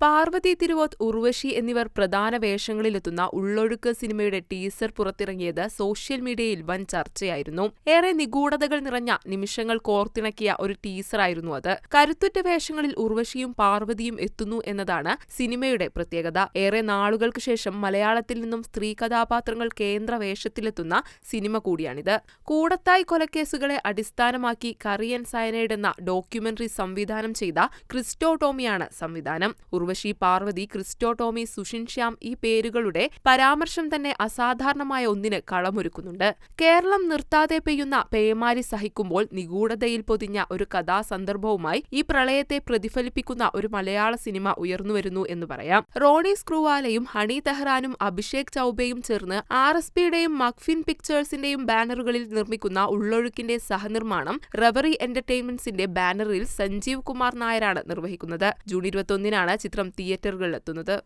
പാർവതി തിരുവോത്ത് ഉർവശി എന്നിവർ പ്രധാന വേഷങ്ങളിലെത്തുന്ന ഉള്ളൊഴുക്ക് സിനിമയുടെ ടീസർ പുറത്തിറങ്ങിയത് സോഷ്യൽ മീഡിയയിൽ വൻ ചർച്ചയായിരുന്നു. ഏറെ നിഗൂഢതകൾ നിറഞ്ഞ നിമിഷങ്ങൾ കോർത്തിണക്കിയ ഒരു ടീസറായിരുന്നു അത്. കരുത്തുറ്റ വേഷങ്ങളിൽ ഉർവശിയും പാർവതിയും എത്തുന്നു എന്നതാണ് സിനിമയുടെ പ്രത്യേകത. ഏറെ നാളുകൾക്ക് ശേഷം മലയാളത്തിൽ നിന്നും സ്ത്രീ കഥാപാത്രങ്ങൾ കേന്ദ്ര വേഷത്തിലെത്തുന്ന സിനിമ കൂടിയാണിത്. കൂടത്തായ് കൊലക്കേസുകളെ അടിസ്ഥാനമാക്കി കറിയൻ സയനൈഡ് എന്ന ഡോക്യുമെന്ററി സംവിധാനം ചെയ്ത ക്രിസ്റ്റോ ടോമിയാണ് സംവിധാനം. ഉർവശി പാർവതി ക്രിസ്റ്റോ ടോമി സുഷിൻ ശ്യാം ഈ പേരുകളുടെ പരാമർശം തന്നെ അസാധാരണമായ ഒന്നിന് കളമൊരുക്കുന്നുണ്ട്. കേരളം നിർത്താതെ പെയ്യുന്ന പേമാരി സഹിക്കുമ്പോൾ നിഗൂഢതയിൽ പൊതിഞ്ഞ ഒരു കഥാസന്ദർഭവുമായി ഈ പ്രളയത്തെ പ്രതിഫലിപ്പിക്കുന്ന ഒരു മലയാള സിനിമ ഉയർന്നുവരുന്നു എന്ന് പറയാം. റോണി സ്ക്രൂവാലയും ഹണി തെഹ്റാനും അഭിഷേക് ചൌബയും ചേർന്ന് ആർ എസ് പിയുടെയും മക്ഫിൻ പിക്ചേഴ്സിന്റെയും ബാനറുകളിൽ നിർമ്മിക്കുന്ന ഉള്ളൊഴുക്കിന്റെ സഹനിർമ്മാണം റവറി എന്റർടൈൻമെന്റ്സിന്റെ ബാനറിൽ സഞ്ജീവ് കുമാർ നായരാണ് നിർവഹിക്കുന്നത്. ജൂൺ ഇരുപത്തൊന്നിനാണ് ചിത്രം തിയേറ്ററുകളിലെത്തുന്നത്.